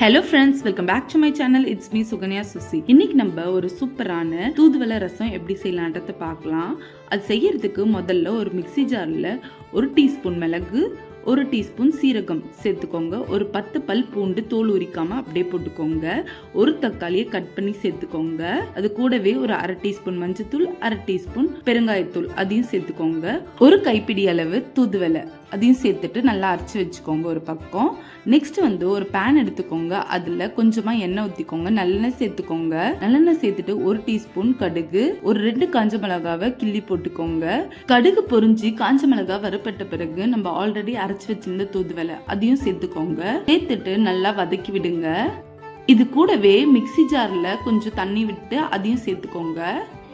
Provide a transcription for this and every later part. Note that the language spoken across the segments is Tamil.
Hello friends welcome back to my channel it's me Sukanya Suchi இன்னைக்கு நம்ம ஒரு சூப்பரான தூதுவளை ரசம் எப்படி செய்யலான்றதை பார்க்கலாம். அது செய்யறதுக்கு முதல்ல ஒரு மிக்ஸி ஜாரில் ஒரு டீஸ்பூன் மிளகு ஒரு டீஸ்பூன் சீரகம் சேர்த்துக்கோங்க. ஒரு பத்து பல் பூண்டு தோல் உரிக்காமல் அப்படியே போட்டுக்கோங்க. ஒரு தக்காளியை கட் பண்ணி சேர்த்துக்கோங்க. அது கூடவே ஒரு அரை டீஸ்பூன் மஞ்சத்தூள் அரை டீஸ்பூன் பெருங்காயத்தூள் அதையும் சேர்த்துக்கோங்க. ஒரு கைப்பிடி அளவு தூதுவளை. அதையும் சேர்த்துட்டு நல்லா அரைச்சி வச்சுக்கோங்க ஒரு பக்கம். நெக்ஸ்ட் வந்து ஒரு பேன் எடுத்துக்கோங்க. அதில் கொஞ்சமாக எண்ணெய் ஊற்றிக்கோங்க நல்லெண்ணெய் சேர்த்துக்கோங்க. நல்லெண்ணெய் சேர்த்துட்டு ஒரு டீஸ்பூன் கடுகு ஒரு ரெண்டு காஞ்ச மிளகாவை கிள்ளி போட்டுக்கோங்க. கடுகு பொறிஞ்சி காஞ்ச மிளகா வறுப்பட்ட பிறகு நம்ம ஆல்ரெடி அரைச்சி வச்சிருந்த தூதுவலை அதையும் சேர்த்துக்கோங்க. சேர்த்துட்டு நல்லா வதக்கி விடுங்க. இது கூடவே மிக்ஸி ஜாரில் கொஞ்சம் தண்ணி விட்டு அதையும் சேர்த்துக்கோங்க.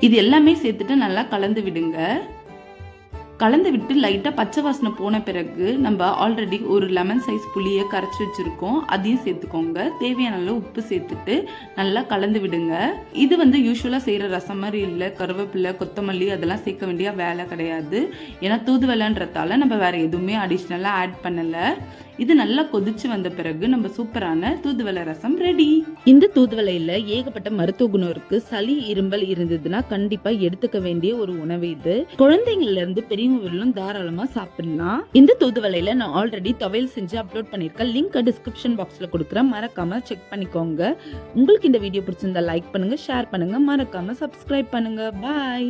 இது எல்லாமே சேர்த்துட்டு நல்லா கலந்து விடுங்க. கலந்து விட்டு லைட்டாக பச்சை வாசனை போன பிறகு நம்ம ஆல்ரெடி ஒரு லெமன் சைஸ் புளியை கரைச்சி வச்சுருக்கோம். அதையும் சேர்த்துக்கோங்க. தேவையான அளவு உப்பு சேர்த்துட்டு நல்லா கலந்து விடுங்க. இது வந்து யூஸ்வலாக செய்கிற ரசம் மாதிரி இல்லை கருவேப்பிலை கொத்தமல்லி அதெல்லாம் சேர்க்க வேண்டிய வேலை கிடையாது. ஏன்னா தூதுவலைன்றதால நம்ம வேறு எதுவுமே அடிஷ்னலாக ஆட் பண்ணலை. இது நல்லா கொதிச்சு வந்த பிறகு நம்ம சூப்பரான தூதுவளை ரசம் ரெடி இந்த தூதுவளையில ஏகப்பட்ட மருத்துவ குணம் இருக்கு. சளி இரும்பல் இருந்ததுன்னா கண்டிப்பா எடுத்துக்க வேண்டிய ஒரு உணவு இது. குழந்தைங்கள்ல இருந்து பெரியவங்க வரலும் தாராளமாக சாப்பிடலாம். இந்த தூதுவலையில் நான் ஆல்ரெடி துவையல் செஞ்சு அப்லோட் பண்ணியிருக்கேன். லிங்க் டிஸ்கிரிப்ஷன் பாக்ஸில் கொடுக்குறேன். மறக்காம செக் பண்ணிக்கோங்க. உங்களுக்கு இந்த வீடியோ பிடிச்சிருந்தா லைக் பண்ணுங்க ஷேர் பண்ணுங்க. மறக்காம சப்ஸ்கிரைப் பண்ணுங்க. பாய்